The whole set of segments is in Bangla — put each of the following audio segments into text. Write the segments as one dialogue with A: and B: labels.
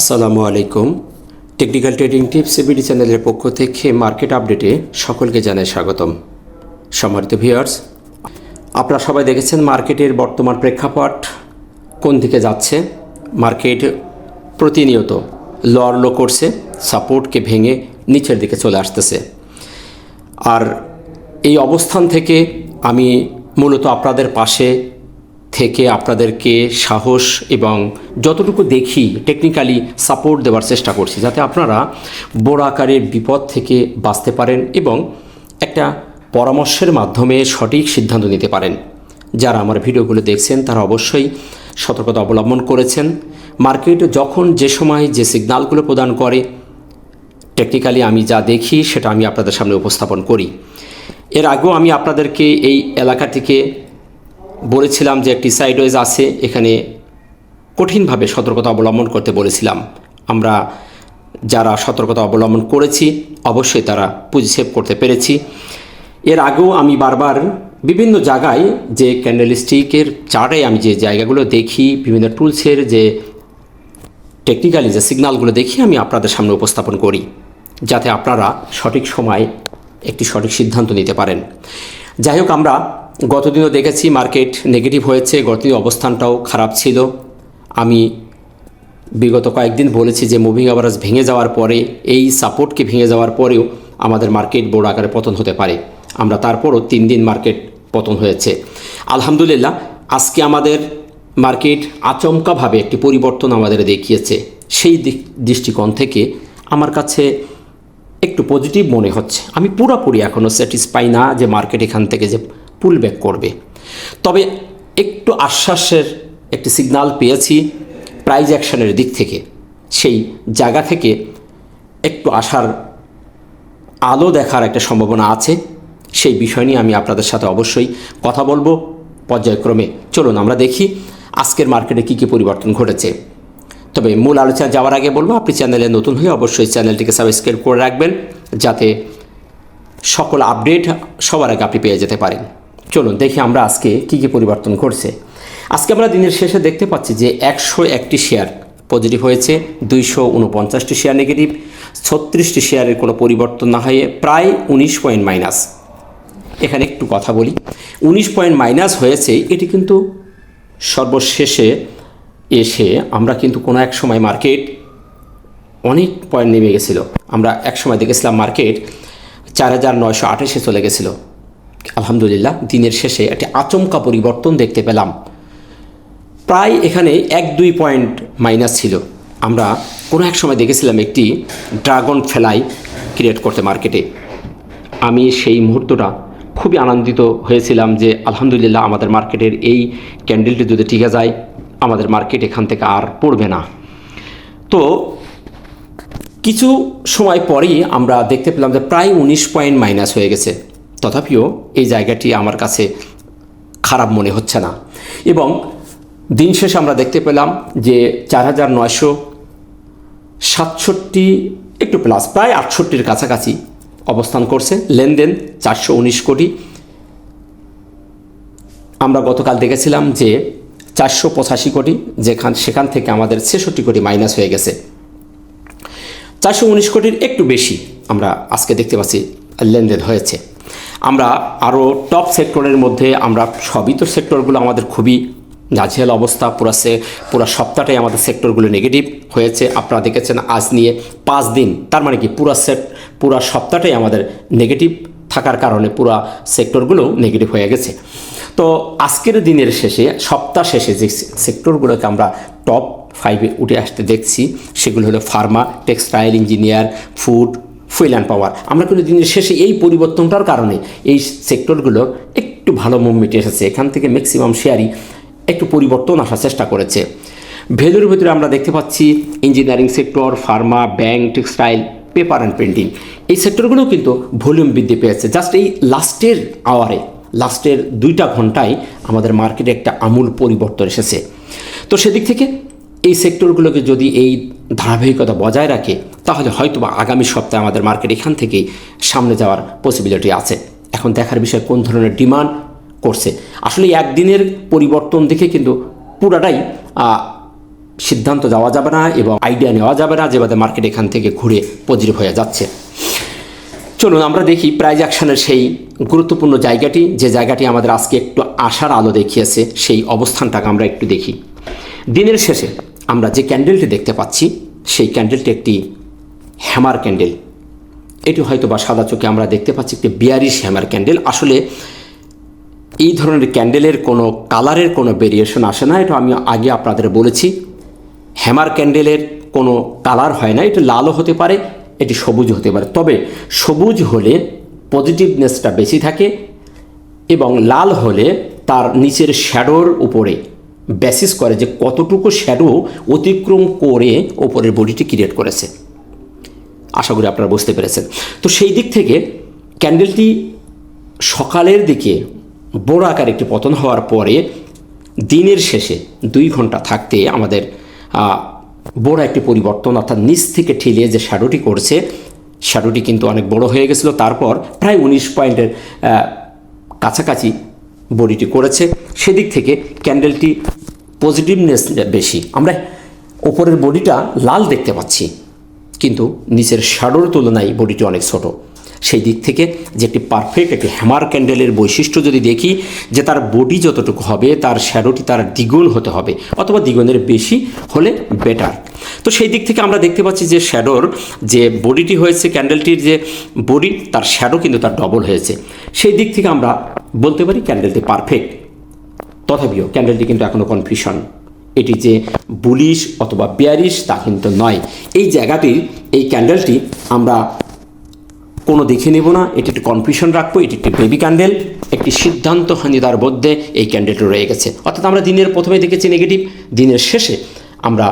A: আসসালামু আলাইকুম। টেকনিক্যাল ট্রেডিং টিপস এবিডি চ্যানেলের পক্ষ থেকে মার্কেট আপডেটে সকলকে জানাই স্বাগতম। সম্মানিত ভিউয়ার্স, আপনারা সবাই দেখেছেন মার্কেটের বর্তমান প্রেক্ষাপট, কোন দিকে যাচ্ছে? মার্কেট প্রতিনিয়ত লর লো করছে, সাপোর্টকে ভেঙে নিচের দিকে চলে আসতেছে। আর এই অবস্থান থেকে আমি মূলত আপনাদের পাশে থেকে আপনাদেরকে সাহস এবং যতটুকু দেখি টেকনিক্যালি সাপোর্ট দেওয়ার চেষ্টা করছি যাতে আপনারা বড় আকারের বিপদ থেকে বাঁচতে পারেন এবং একটা পরামর্শের মাধ্যমে সঠিক সিদ্ধান্ত নিতে পারেন। যারা আমার ভিডিওগুলো দেখছেন, তারা অবশ্যই সতর্কতা অবলম্বন করেছেন। মার্কেট যখন যে সময় যে সিগনালগুলো প্রদান করে টেকনিক্যালি আমি যা দেখি, সেটা আমি আপনাদের সামনে উপস্থাপন করি। এর আগেও আমি আপনাদেরকে এই এলাকাটিকে বলেছিলাম যে একটি সাইডওয়েজ আছে, এখানে কঠিনভাবে সতর্কতা অবলম্বন করতে বলেছিলাম। আমরা যারা সতর্কতা অবলম্বন করেছি, অবশ্যই তারা পুঁজি সেভ করতে পেরেছি। এর আগেও আমি বারবার বিভিন্ন জায়গায় যে ক্যান্ডেল স্টিকের চার্টে আমি যে জায়গাগুলো দেখি, বিভিন্ন টুলসের যে টেকনিক্যালি যে সিগনালগুলো দেখি, আমি আপনাদের সামনে উপস্থাপন করি, যাতে আপনারা সঠিক সময় একটি সঠিক সিদ্ধান্ত নিতে পারেন। যাই হোক, আমরা গতদিনও দেখেছি মার্কেট নেগেটিভ হয়েছে, গতদিন অবস্থানটাও খারাপ ছিল। আমি বিগত কয়েকদিন বলেছি যে মুভিং অ্যাভারেজ ভেঙে যাওয়ার পরে, এই সাপোর্টকে ভেঙে যাওয়ার পরেও আমাদের মার্কেট বড় আকারে পতন হতে পারে। আমরা তারপরও তিন দিন মার্কেট পতন হয়েছে। আলহামদুলিল্লাহ, আজকে আমাদের মার্কেট আচমকাভাবে একটি পরিবর্তন আমাদের দেখিয়েছে। সেই দিক, দৃষ্টিকোণ থেকে আমার কাছে একটু পজিটিভ মনে হচ্ছে। আমি পুরোপুরি এখনও স্যাটিসফাই না যে মার্কেট এখান থেকে যে পুল ব্যাক করবে। তবে একটু আশ্বাসের একটি সিগনাল পেয়েছি প্রাইজ অ্যাকশনের দিক থেকে। সেই জায়গা থেকে একটু আসার আলো দেখার একটা সম্ভাবনা আছে। সেই বিষয় নিয়ে আমি আপনাদের সাথে অবশ্যই কথা বলব। পর্যায়ক্রমে চলুন আমরা দেখি আজকের মার্কেটে কী কী পরিবর্তন ঘটেছে। তবে মূল আলোচনা যাওয়ার আগে বলব, আপনি চ্যানেলে নতুন হয়ে অবশ্যই চ্যানেলটিকে সাবস্ক্রাইব করে রাখবেন। যাতে সকল আপডেট সবার আগে আপনি পেয়ে যেতে পারেন। চলুন দেখি আমরা আজকে কী কী পরিবর্তন ঘটছে। আজকে আমরা দিনের শেষে দেখতে পাচ্ছি যে একশো একটি শেয়ার পজিটিভ হয়েছে, দুইশো উনপঞ্চাশটি শেয়ার নেগেটিভ ছত্রিশটি শেয়ারের কোনো পরিবর্তন না হয়ে প্রায় উনিশ পয়েন্ট মাইনাস এখানে একটু কথা বলি, উনিশ পয়েন্ট মাইনাস হয়েছে, এটি কিন্তু সর্বশেষে এসে আমরা কিন্তু কোনো এক সময় মার্কেট অনেক পয়েন্ট নেমে গেছিল। আমরা এক সময় দেখেছিলাম মার্কেট চার হাজার নয়শো আঠাশে চলে গেছিল। আলহামদুলিল্লাহ, দিনের শেষে একটি আচমকা পরিবর্তন দেখতে পেলাম। প্রায় এখানে এক দুই পয়েন্ট মাইনাস ছিল। আমরা কোনো এক সময় দেখেছিলাম একটি ড্রাগন ফেলাই ক্রিয়েট করতে মার্কেটে। আমি সেই মুহূর্তটা খুবই আনন্দিত হয়েছিলাম যে আলহামদুলিল্লাহ আমাদের মার্কেটের এই ক্যান্ডেলটি যদি টিকে যায়, আমাদের মার্কেট এখান থেকে আর পড়বে না। তো কিছু সময় পরেই আমরা দেখতে পেলাম যে প্রায় উনিশ পয়েন্ট মাইনাস হয়ে গেছে। তথাপিও এই জায়গাটি আমার কাছে খারাপ মনে হচ্ছে না। এবং দিন শেষে আমরা দেখতে পেলাম যে চার হাজার নয়শো সাতষট্টি একটু প্লাস প্রায় আটষট্টির কাছাকাছি অবস্থান করছে। লেনদেন চারশো উনিশ কোটি। আমরা গতকাল দেখেছিলাম যে চারশো পঁচাশি কোটি, যেখান সেখান থেকে আমাদের ছেষট্টি কোটি মাইনাস হয়ে গেছে। চারশো উনিশ কোটির একটু বেশি আমরা আজকে দেখতে পাচ্ছি লেনদেন হয়েছে। আমরা আরও টপ সেক্টরের মধ্যে আমরা সবই তো সেক্টরগুলো আমাদের খুবই নাজেহাল অবস্থা, পুরো সে, পুরো সপ্তাহটাই আমাদের সেক্টরগুলো নেগেটিভ হয়েছে। আপনারা দেখেছেন আজ নিয়ে পাঁচ দিন, তার মানে কি পুরো সেট পুরো সপ্তাহটাই আমাদের নেগেটিভ থাকার কারণে পুরো সেক্টরগুলো নেগেটিভ হয়ে গেছে। তো আজকের দিনের শেষে, সপ্তাহ শেষে যে সেক্টরগুলোকে আমরা টপ ফাইভে উঠে আসতে দেখছি, সেগুলো হলো pharma textile engineer food fuel and power. আমরা কিন্তু দিনের শেষে এই পরিবর্তনটার কারণে এই সেক্টরগুলো একটু ভালো মুভমেন্ট এসেছে। এখান থেকে ম্যাক্সিমাম শেয়ারই একটু পরিবর্তন আসার চেষ্টা করেছে। ভ্যালুর ভিতরে আমরা দেখতে পাচ্ছি engineering sector pharma bank textile paper and painting এই সেক্টরগুলোও কিন্তু ভলিউম বৃদ্ধি পেয়েছে। জাস্ট এই লাস্টের আওয়ারে লাস্টের দুইটা ঘন্টায় আমাদের মার্কেটে একটা আমূল পরিবর্তন এসেছে। তো সেদিক থেকে এই সেক্টরগুলোকে যদি এই ধারাবাহিকতা বজায় রাখে, তাহলে হয়তো বা আগামী সপ্তাহে আমাদের মার্কেট এখান থেকেই সামনে যাওয়ার পসিবিলিটি আছে। এখন দেখার বিষয় কোন ধরনের ডিমান্ড করছে। আসলে একদিনের পরিবর্তন দেখে কিন্তু পুরাটাই সিদ্ধান্ত যাওয়া যাবে না এবং আইডিয়া নেওয়া যাবে না যেভাবে মার্কেট এখান থেকে ঘুরে পজিটিভ হয়ে যাচ্ছে। চলুন আমরা দেখি প্রাইজ অ্যাকশনের সেই গুরুত্বপূর্ণ জায়গাটি। যে জায়গাটি আমাদের আজকে একটু আশার আলো দেখিয়েছে, সেই অবস্থানটাকে আমরা একটু দেখি। দিনের শেষে আমরা যে ক্যান্ডেলটি দেখতে পাচ্ছি, সেই ক্যান্ডেলটি একটি হ্যামার ক্যান্ডেল। এটি হয়তো বা সাদা চোখে আমরা দেখতে পাচ্ছি একটি বিয়ারিশ হ্যামার ক্যান্ডেল। আসলে এই ধরনের ক্যান্ডেলের কোনো কালারের কোনো ভেরিয়েশন আসে না। এটা আমি আগে আপনাদের বলেছি। হ্যামার ক্যান্ডেলের কোনো কালার হয় না। এটা লালও হতে পারে, এটি সবুজ হতে পারে। তবে সবুজ হলে পজিটিভনেসটা বেশি থাকে এবং লাল হলে তার নিচের শ্যাডোর উপরে বেসিস করে যে কতটুকু শ্যাডো অতিক্রম করে ওপরের বডিটি ক্রিয়েট করেছে। আশা করি আপনারা বুঝতে পেরেছেন। তো সেই দিক থেকে ক্যান্ডেলটি সকালের দিকে বড় আকার একটি পতন হওয়ার পরে দিনের শেষে দুই ঘণ্টা থাকতে আমাদের বড় একটি পরিবর্তন অর্থাৎ নিচ থেকে ঠেলিয়ে যে শ্যাডোটি করছে শ্যাডোটি কিন্তু অনেক বড় হয়ে গেছিল। তারপর প্রায় উনিশ পয়েন্টের কাছাকাছি বডিটি করেছে, সেদিক থেকে ক্যান্ডেলটি পজিটিভনেস বেশি। আমরা ওপরের বডিটা লাল দেখতে পাচ্ছি, কিন্তু নিচের শ্যাডোর তুলনায় বডিটি অনেক ছোট। সেই দিক থেকে যে একটি পারফেক্ট একটি হ্যামার ক্যান্ডেলের বৈশিষ্ট্য যদি দেখি, যে তার বডি যতটুকু হবে, তার শ্যাডোটি তার দ্বিগুণ হতে হবে, অথবা দ্বিগুণের বেশি হলে বেটার তো সেই দিক থেকে আমরা দেখতে পাচ্ছি যে শ্যাডোর যে বডিটি হয়েছে ক্যান্ডেলটির যে বডি তার শ্যাডো কিন্তু তার ডবল হয়েছে। সেই দিক থেকে আমরা বলতে পারি ক্যান্ডেলটি পারফেক্ট তথাপিও ক্যান্ডেলটি কিন্তু এখনও কনফিউশন এটি যে বুলিশ অথবা বিয়ারিশ তা কিন্তু নয়। এই জায়গাটির, এই ক্যান্ডেলটি আমরা কোনো দেখে নেব না। এটি একটি কনফিউশন রাখব, এটি একটি বেবি ক্যান্ডেল একটি সিদ্ধান্ত সিদ্ধান্তহানিতার মধ্যে এই ক্যান্ডেলটি রয়ে গেছে। অর্থাৎ আমরা দিনের প্রথমে দেখেছি নেগেটিভ দিনের শেষে আমরা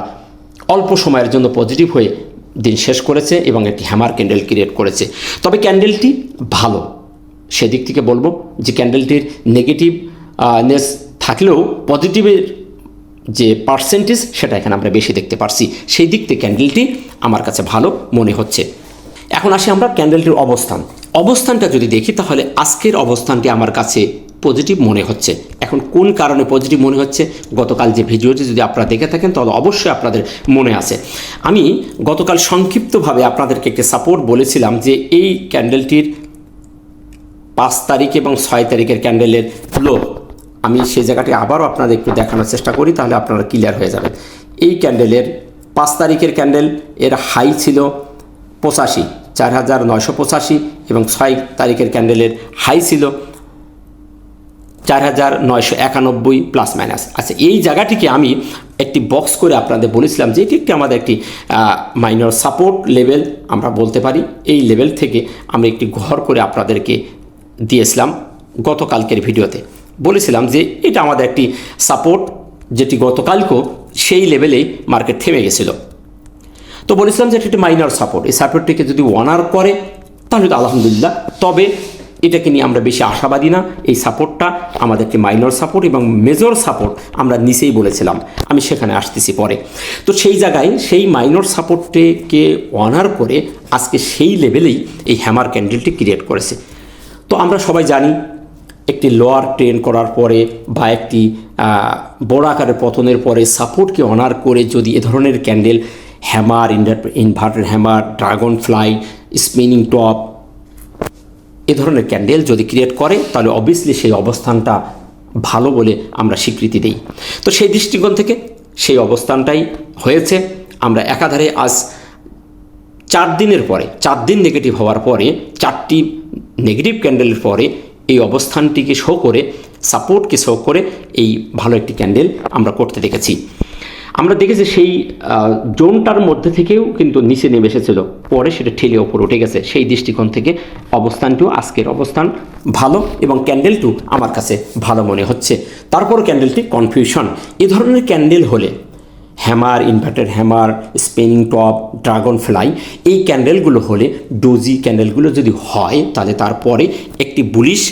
A: অল্প সময়ের জন্য পজিটিভ হয়ে দিন শেষ করেছে এবং একটি হ্যামার ক্যান্ডেল ক্রিয়েট করেছে। তবে ক্যান্ডেলটি ভালো। সেদিক থেকে বলব যে ক্যান্ডেলটির নেগেটিভ নেস থাকলেও পজিটিভের যে পার্সেন্টেজ সেটা এখানে আমরা বেশি দেখতে পারছি। সেই দিক থেকে ক্যান্ডেলটি আমার কাছে ভালো মনে হচ্ছে। এখন আসি আমরা ক্যান্ডেলটির অবস্থান। অবস্থানটা যদি দেখি, তাহলে আজকের অবস্থানটি আমার কাছে পজিটিভ মনে হচ্ছে। এখন কোন কারণে পজিটিভ মনে হচ্ছে? গতকাল যে ভিডিওটি যদি আপনারা দেখে থাকেন, তাহলে অবশ্যই আপনাদের মনে আছে। আমি গতকাল সংক্ষিপ্তভাবে আপনাদেরকে একটি সাপোর্ট বলেছিলাম যে এই ক্যান্ডেলটির পাঁচ তারিখ এবং ছয় তারিখের ক্যান্ডেলের লো আমি সেই জায়গাটি আবারও আপনাদের একটু দেখানোর চেষ্টা করি, তাহলে আপনারা ক্লিয়ার হয়ে যাবেন। এই ক্যান্ডেলের পাঁচ তারিখের ক্যান্ডেল, এর হাই ছিল পঁচাশি। চার হাজার নয়শো পঁচাশি এবং ছয় তারিখের ক্যান্ডেলের হাই ছিল চার হাজার নয়শো একানব্বই প্লাস মাইনাস। আচ্ছা এই জায়গাটিকে আমি একটি বক্স করে আপনাদের বলেছিলাম যে এটি একটি আমাদের একটি মাইনর সাপোর্ট লেভেল আমরা বলতে পারি। এই লেভেল থেকে আমরা একটি ঘর করে আপনাদেরকে দিয়েছিলাম গতকালকের ভিডিওতে। বলেছিলাম যে এটা আমাদের একটি সাপোর্ট যেটি গতকালকেও সেই লেভেলেই মার্কেট থেমে গেছিল। তো বলেছিলাম যে এটা একটি মাইনর সাপোর্ট এই সাপোর্টটিকে যদি অনার করে, তাহলে তো আলহামদুলিল্লাহ। তবে এটাকে নিয়ে আমরা বেশি আশাবাদী না। এই সাপোর্টটা আমাদের একটি মাইনর সাপোর্ট এবং মেজর সাপোর্ট আমরা নিচেই বলেছিলাম। আমি সেখানে আসতেছি পরে। তো সেই জায়গায় সেই মাইনর সাপোর্টটিকে অনার করে আজকে সেই লেভেলেই এই হ্যামার ক্যান্ডেলটি ক্রিয়েট করেছে। তো আমরা সবাই জানি, একটি লোয়ার ট্রেন করার পরে বা একটি বড় আকারের পতনের পরে সাপোর্টকে অনার করে যদি এ ধরনের candle hammer inverter hammer dragonfly spinning top এ ধরনের ক্যান্ডেল যদি ক্রিয়েট করে, তাহলে অবভিয়াসলি সেই অবস্থানটা ভালো বলে আমরা স্বীকৃতি দিই। তো সেই দৃষ্টিকোণ থেকে সেই অবস্থানটাই হয়েছে। আমরা একাধারে আজ চার দিনের পরে, চার দিন নেগেটিভ হওয়ার পরে, চারটি নেগেটিভ ক্যান্ডেলের পরে এই অবস্থানটিকে শো করে সাপোর্টকে শো করে এই ভালো একটি ক্যান্ডেল আমরা করতে দেখেছি। আমরা দেখেছি সেই জোনটার মধ্যে থেকেও কিন্তু নিচে নেমে এসেছিল। পরে সেটা ঠেলে ওপর উঠে গেছে। সেই দৃষ্টিকোণ থেকে অবস্থানটিও আজকের অবস্থান ভালো এবং ক্যান্ডেলটিও আমার কাছে ভালো মনে হচ্ছে। তারপর ক্যান্ডেলটি কনফিউশন এ ধরনের ক্যান্ডেল হলে hammer inverter hammer spinning top dragonfly এই ক্যান্ডেলগুলো হলে ডোজি ক্যান্ডেলগুলো যদি হয়, তাহলে তারপরে একটি বুলিশ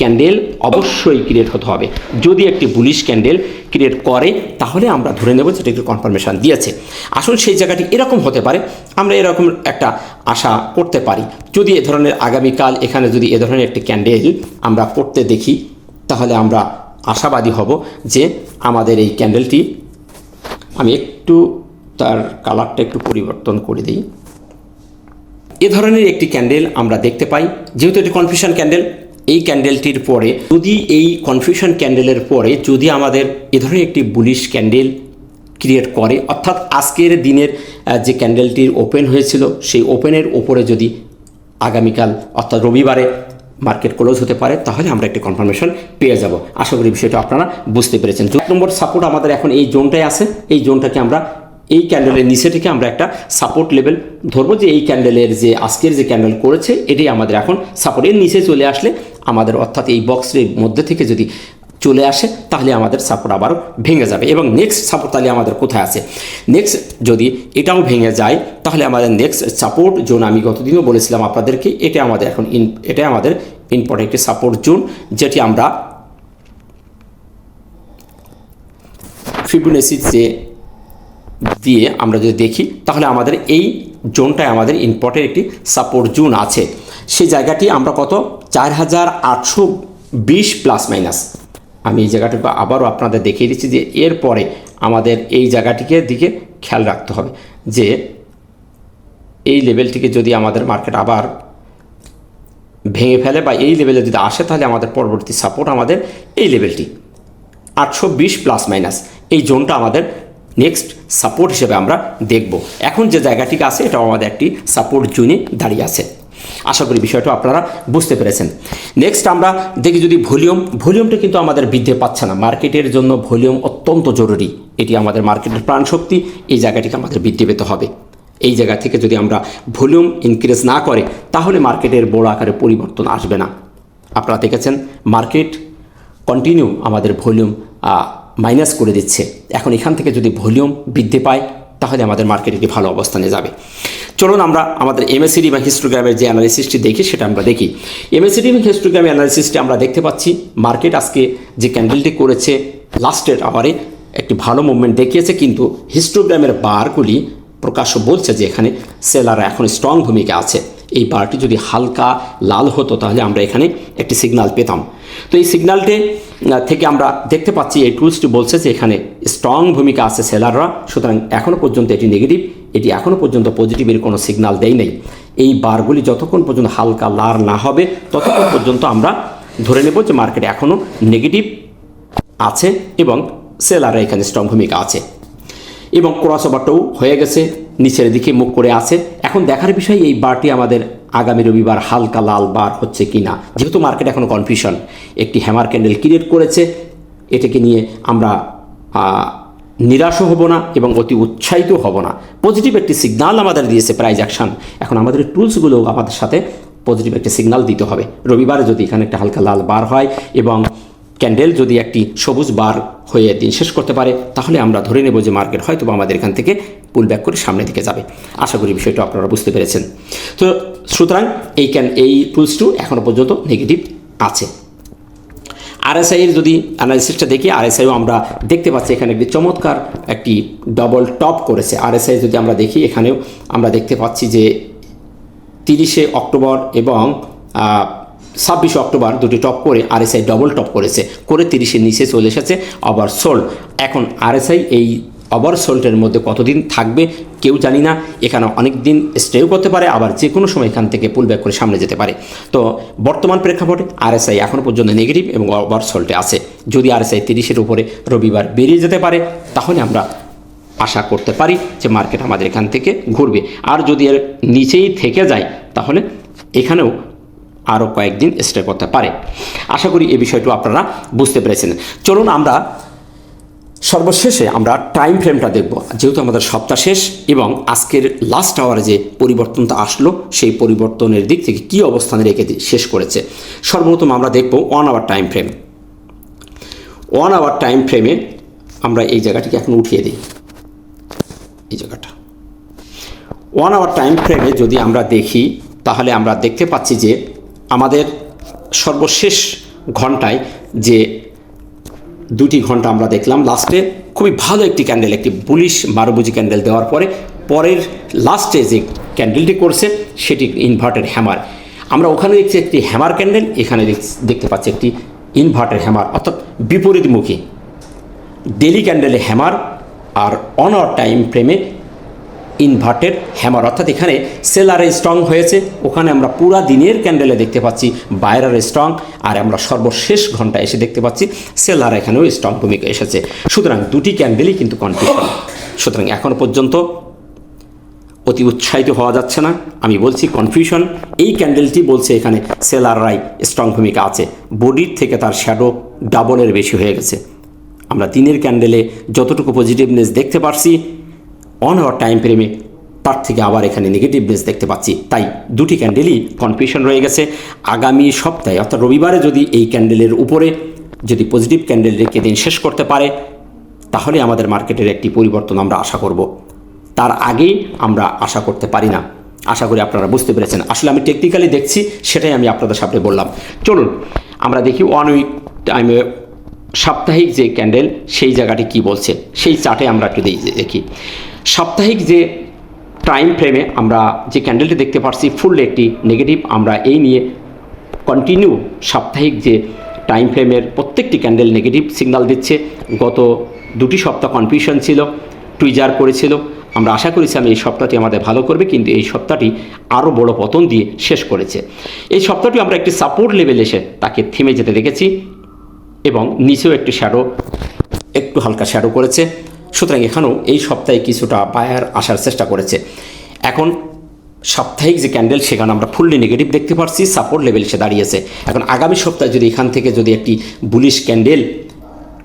A: ক্যান্ডেল অবশ্যই ক্রিয়েট হতে হবে। যদি একটি বুলিশ ক্যান্ডেল ক্রিয়েট করে, তাহলে আমরা ধরে নেব যেটা একটু কনফার্মেশন দিয়েছে। আসলে সেই জায়গাটি এরকম হতে পারে, আমরা এরকম একটা আশা করতে পারি। যদি এ ধরনের আগামীকাল এখানে যদি এ ধরনের একটি ক্যান্ডেল আমরা করতে দেখি, তাহলে আমরা আশাবাদী হব যে আমাদের এই ক্যান্ডেলটি, আমি একটু তার কালারটা একটু পরিবর্তন করে দিই। এ ধরনের একটি ক্যান্ডেল আমরা দেখতে পাই, যেহেতু এটি কনফিউশন ক্যান্ডেল এই ক্যান্ডেলটির পরে, যদি এই কনফিউশন ক্যান্ডেলের পরে, যদি আমাদের এ ধরনের একটি বুলিশ ক্যান্ডেল ক্রিয়েট করে, অর্থাৎ আজকের দিনের যে ক্যান্ডেলটির ওপেন হয়েছিল, সেই ওপেনের ওপরে যদি আগামীকাল, অর্থাৎ রবিবারে মার্কেট ক্লোজ হতে পারে, তাহলে আমরা একটি কনফার্মেশন পেয়ে যাব। আশা করি বিষয়টা আপনারা বুঝতে পেরেছেন। দু নম্বর সাপোর্ট আমাদের এখন এই জোনটায় আছে। এই জোনটাকে আমরা, এই ক্যান্ডেলের নিচে থেকে আমরা একটা সাপোর্ট লেভেল ধরবো যে এই ক্যান্ডেলের যে, আজকের যে ক্যান্ডেল করেছে, এটাই আমাদের এখন সাপোর্টের নিচে চলে আসলে আমাদের অর্থাৎ এই বক্সের মধ্যে থেকে যদি চলে আসে, তাহলে আমাদের সাপোর্ট আবারও ভেঙে যাবে। এবং নেক্সট সাপোর্ট তাহলে আমাদের কোথায় আছে? নেক্সট যদি এটাও ভেঙে যায়, তাহলে আমাদের নেক্সট সাপোর্ট জোন আমি গতদিনও বলেছিলাম আপনাদেরকে, এটা আমাদের এখন ইন এটা আমাদের ইম্পর্টেন্ট একটি সাপোর্ট জোন যেটি আমরা ফিবুনেসি যে দিয়ে আমরা যদি দেখি, তাহলে আমাদের এই জোনটায় আমাদের ইম্পর্টেন্ট একটি সাপোর্ট জোন আছে। সেই জায়গাটি আমরা কত? চার হাজার আটশো বিশ প্লাস মাইনাস। আমি এই জায়গাটুকু আবারও আপনাদের দেখিয়ে দিচ্ছি যে এরপরে আমাদের এই জায়গাটিকে দিকে খেয়াল রাখতে হবে যে এই লেভেলটিকে যদি আমাদের মার্কেট আবার ভেঙে ফেলে বা এই লেভেলে যদি আসে, তাহলে আমাদের পরবর্তী সাপোর্ট আমাদের এই লেভেলটি। আটশো বিশ প্লাস মাইনাস। এই জোনটা আমাদের নেক্সট সাপোর্ট হিসেবে আমরা দেখব। এখন যে জায়গাটিকে আছে, এটাও আমাদের একটি সাপোর্ট জোনে দাঁড়িয়ে আছে। আশা করি বিষয়টা আপনারা বুঝতে পেরেছেন। নেক্সট আমরা দেখি যদি ভলিউম, ভলিউমটা কিন্তু আমাদের বৃদ্ধি পাচ্ছে না। মার্কেটের জন্য ভলিউম অত্যন্ত জরুরি। এটি আমাদের মার্কেটের প্রাণশক্তি, এই জায়গাটিকে আমাদের বৃদ্ধি পেতে হবে। এই জায়গা থেকে যদি আমরা ভলিউম ইনক্রিজ না করে, তাহলে মার্কেটের বড় আকারে পরিবর্তন আসবে না। আপনারা দেখেছেন, মার্কেট কন্টিনিউ আমাদের ভলিউম মাইনাস করে দিচ্ছে। এখন এখান থেকে যদি ভলিউম বৃদ্ধি পায় তাহলে আমাদের মার্কেট একটি ভালো অবস্থানে যাবে। চলুন আমরা আমাদের এমএসিডি বা হিস্টোগ্রামের যে অ্যানালিসিসটি দেখি, সেটা আমরা দেখি। এমএসিডি এবং হিস্টোগ্রামের অ্যানালিসিসটি আমরা দেখতে পাচ্ছি। মার্কেট আজকে যে ক্যান্ডেলটি করেছে লাস্টের আওয়ারে একটি ভালো মুভমেন্ট দেখিয়েছে, কিন্তু হিস্টোগ্রামের বারগুলি প্রকাশ্য বলছে যে এখানে সেলার এখন স্ট্রং ভূমিকা আছে। এই বারটি যদি হালকা লাল হতো, তাহলে আমরা এখানে একটি সিগন্যাল পেতাম। তো এই সিগন্যালটি থেকে আমরা দেখতে পাচ্ছি এই টুলসটি বলছে যে এখানে স্ট্রং ভূমিকা আছে সেলাররা, সুতরাং এখনও পর্যন্ত এটি নেগেটিভ এটি এখনও পর্যন্ত পজিটিভের কোনো সিগন্যাল দেয় নেই। এই বারগুলি যতক্ষণ পর্যন্ত হালকা লার না হবে, ততক্ষণ পর্যন্ত আমরা ধরে নেব যে মার্কেট এখনও নেগেটিভ আছে এবং সেলাররা এখানে স্ট্রং ভূমিকা আছে। এবং ক্রস ওভারটাও হয়ে গেছে, নিচের দিকে মুখ করে আছে। এখন দেখার বিষয়, এই বারটি আমাদের আগামী রবিবার হালকা লাল বার হচ্ছে কি না যেহেতু মার্কেট এখনও কনফিউশন একটি হ্যামার ক্যান্ডেল ক্রিয়েট করেছে, এটাকে নিয়ে আমরা নিরাশও হব না এবং অতি উৎসাহিত হব না। পজিটিভ একটি সিগনাল আমাদের দিয়েছে প্রাইজ অ্যাকশন এখন আমাদের টুলসগুলো আমাদের সাথে পজিটিভ একটি সিগনাল দিতে হবে। রবিবারে যদি এখানে একটা হালকা লাল বার হয় এবং ক্যান্ডেল যদি একটি সবুজ বার হয়ে দিন শেষ করতে পারে, তাহলে আমরা ধরে নেব যে মার্কেট হয়তো আমাদের এখান থেকে পুল ব্যাক করে সামনের দিকে যাবে। আশা করি বিষয়টা আপনারা বুঝতে পেরেছেন। তো সুতরাং এই ক্যান এই পুলস টু এখনও পর্যন্ত নেগেটিভ আছে। আরএসআই এর যদি অ্যানালিসিসটা দেখি আরএসআইও আমরা দেখতে পাচ্ছি এখানে একটি চমৎকার একটি ডবল টপ করেছে। আরএসআই যদি আমরা দেখি, এখানেও আমরা দেখতে পাচ্ছি যে তিরিশে অক্টোবর এবং ছাব্বিশে অক্টোবর দুটি টপ করে আরএসআই ডবল টপ করেছে। করে তিরিশের নিচে চলে এসেছে, আবার সোল্ড এখন আরএসআই এই ওভার সোল্ডের মধ্যে কতদিন থাকবে কেউ জানি না। এখানে অনেক দিন স্টেও করতে পারে, আবার যে কোনো সময় এখান থেকে পুল ব্যাক করে সামনে যেতে পারে। তো বর্তমান প্রেক্ষাপটে আরএসআই এখনও পর্যন্ত নেগেটিভ এবং ওভার সোল্ডে আছে। যদি আরএসআই তিরিশের উপরে রবিবার বেরিয়ে যেতে পারে, তাহলে আমরা আশা করতে পারি যে মার্কেট আমাদের এখান থেকে ঘুরবে। আর যদি এর নিচেই থেকে যায়, তাহলে এখানেও আরও কয়েকদিন স্টে করতে পারে। আশা করি এই বিষয়টি আপনারা বুঝতে পেরেছেন। চলুন আমরা সর্বশেষে আমরা টাইম ফ্রেমটা দেখব। যেহেতু আমাদের সপ্তাহ শেষ এবং আজকের লাস্ট আওয়ারে যে পরিবর্তনটা আসলো, সেই পরিবর্তনের দিক থেকে কী অবস্থানে রেখে শেষ করেছে, সর্বপ্রথম আমরা দেখব one hour time frame one hour time ফ্রেমে আমরা এই জায়গাটিকে এখন উঠিয়ে দিই। এই জায়গাটা। ওয়ান আওয়ার টাইম ফ্রেমে যদি আমরা দেখি, তাহলে আমরা দেখতে পাচ্ছি যে আমাদের সর্বশেষ ঘন্টায় যে দুটি ঘণ্টা আমরা দেখলাম লাস্টে। খুবই ভালো একটি ক্যান্ডেল একটি পুলিশ মারুবুজি ক্যান্ডেল দেওয়ার পরে, পরের লাস্টে যে ক্যান্ডেলটি করছে, সেটি ইনভার্টেড হ্যামার আমরা ওখানে দেখছি একটি হ্যামার ক্যান্ডেল এখানে দেখতে পাচ্ছি একটি ইনভার্টেড হ্যামার অর্থাৎ বিপরীতমুখী। ডেলি ক্যান্ডেলে হ্যামার আর অনার টাইম ফ্রেমে ইনভার্টেড হ্যামার অর্থাৎ এখানে সেলারে স্ট্রং হয়েছে। ওখানে আমরা পুরা দিনের ক্যান্ডেলে দেখতে পাচ্ছি বায়রার স্ট্রং আর আমরা সর্বশেষ ঘণ্টা এসে দেখতে পাচ্ছি সেলার এখানেও স্ট্রং ভূমিকা এসেছে। সুতরাং দুটি ক্যান্ডেলই কিন্তু কনফিউশন সুতরাং এখনও পর্যন্ত অতি উৎসাহিত হওয়া যাচ্ছে না। আমি বলছি কনফিউশন এই ক্যান্ডেলটি বলছে এখানে সেলাররাই স্ট্রং ভূমিকা আছে। বডির থেকে তার শ্যাডো ডাবলের বেশি হয়ে গেছে। আমরা দিনের ক্যান্ডেলে যতটুকু পজিটিভনেস দেখতে পারছি অন আওয়ার টাইম ফ্রেমে তার থেকে আবার এখানে নেগেটিভনেস দেখতে পাচ্ছি। তাই দুটি ক্যান্ডেলই কনফিউশন রয়ে গেছে। আগামী সপ্তাহে, অর্থাৎ রবিবারে যদি এই ক্যান্ডেলের উপরে যদি পজিটিভ ক্যান্ডেল রেখে দিন শেষ করতে পারে, তাহলে আমাদের মার্কেটের একটি পরিবর্তন আমরা আশা করব। তার আগেই আমরা আশা করতে পারি না। আশা করি আপনারা বুঝতে পেরেছেন। আসলে আমি টেকনিক্যালি দেখছি, সেটাই আমি আপনাদের সামনে বললাম। চলুন, আমরা দেখি ওয়ান উইক টাইমে সাপ্তাহিক যে ক্যান্ডেল, সেই জায়গাটি কি বলছে? সেই চার্টে আমরা একটু দেখি। সাপ্তাহিক যে টাইম ফ্রেমে আমরা যে ক্যান্ডেলটি দেখতে পাচ্ছি ফুল একটি নেগেটিভ আমরা এই নিয়ে কন্টিনিউ সাপ্তাহিক যে টাইম ফ্রেমের প্রত্যেকটি ক্যান্ডেল নেগেটিভ সিগন্যাল দিচ্ছে। গত দুটি সপ্তাহ কনফিউশন ছিল টুইজার করেছিল। আমরা আশা করেছিলাম এই সপ্তাহটি আমাদের ভালো করবে, কিন্তু এই সপ্তাহটি আরও বড় পতন দিয়ে শেষ করেছে। এই সপ্তাহটি আমরা একটি সাপোর্ট লেভেল এসে তাকে থেমে যেতে দেখেছি। এবং নিচেও একটি শ্যাডো একটু হালকা শ্যাডো করেছে। সুতরাং এখানেও এই সপ্তাহে কিছুটা বায়ার আসার চেষ্টা করেছে। এখন সাপ্তাহিক যে ক্যান্ডেল সেখানে আমরা ফুললি নেগেটিভ দেখতে পাচ্ছি সাপোর্ট লেভেল সে দাঁড়িয়েছে। এখন আগামী সপ্তাহে যদি এখান থেকে যদি একটি বুলিশ ক্যান্ডেল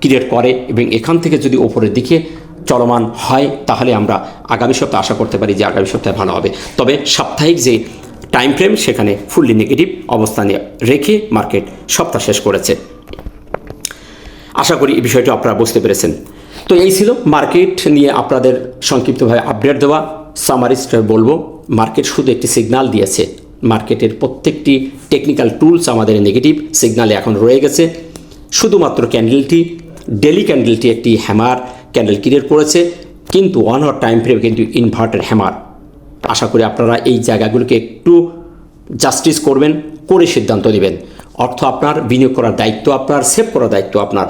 A: ক্রিয়েট করে এবং এখান থেকে যদি ওপরের দিকে চলমান হয়, তাহলে আমরা আগামী সপ্তাহে আশা করতে পারি যে আগামী সপ্তাহে ভালো হবে। তবে সাপ্তাহিক যে টাইম ফ্রেম সেখানে ফুললি নেগেটিভ অবস্থানে রেখে মার্কেট সপ্তাহ শেষ করেছে। আশা করি এই বিষয়টা আপনারা বুঝতে পেরেছেন। তো এই ছিল মার্কেট নিয়ে আপনাদের সংক্ষিপ্তভাবে আপডেট দেওয়া। সামারিস্ট বলব, মার্কেট শুধু একটি সিগন্যাল দিয়েছে। মার্কেটের প্রত্যেকটি টেকনিক্যাল টুলস আমাদের নেগেটিভ সিগনালে এখন রয়ে গেছে। শুধুমাত্র ক্যান্ডেলটি ডেলি ক্যান্ডেলটি একটি হ্যামার ক্যান্ডেল ক্রিয়েট করেছে। কিন্তু ওয়ান আওয়ার টাইম ফ্রেম কিন্তু ইনভার্টার হ্যামার আশা করি আপনারা এই জায়গাগুলোকে একটু জাস্টিস করবেন, করে সিদ্ধান্ত নেবেন। অর্থ আপনার, বিনিয়োগ করার দায়িত্ব আপনার সেভ করার দায়িত্ব আপনার।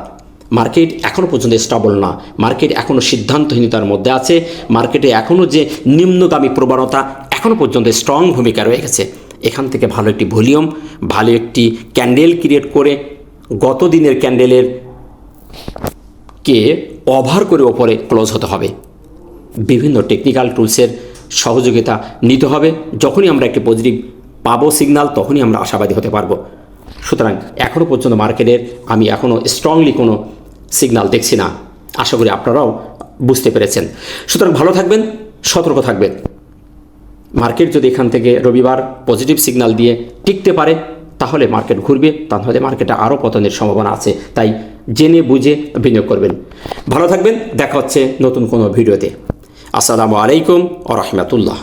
A: মার্কেট এখনও পর্যন্ত স্টেবল না। মার্কেট এখনও সিদ্ধান্তহীনতার মধ্যে আছে। মার্কেটে এখনও যে নিম্নগামী প্রবণতা এখনও পর্যন্ত স্ট্রং ভূমিকা রয়ে গেছে। এখান থেকে ভালো একটি ভলিউম, ভালো একটি ক্যান্ডেল ক্রিয়েট করে গত দিনের ক্যান্ডেলের কে ওভার করে ওপরে ক্লোজ হতে হবে। বিভিন্ন টেকনিক্যাল টুলসের সহযোগিতা নিতে হবে। যখনই আমরা একটি পজিটিভ পাবো সিগনাল তখনই আমরা আশাবাদী হতে পারব। সুতরাং এখনও পর্যন্ত মার্কেটের আমি এখনও স্ট্রংলি কোনো সিগনাল দেখছি না। আশা করি আপনারাও বুঝতে পেরেছেন। সুতরাং ভালো থাকবেন, সতর্ক থাকবেন। মার্কেট যদি এখান থেকে রবিবার পজিটিভ সিগনাল দিয়ে টিকতে পারে, তাহলে মার্কেট ঘুরবে, তাহলে মার্কেটে আরও পতনের সম্ভাবনা আছে। তাই জেনে বুঝে বিনিয়োগ করবেন। ভালো থাকবেন, দেখা হচ্ছে নতুন কোনো ভিডিওতে। আসসালামু আলাইকুম ও রহমতুল্লাহ।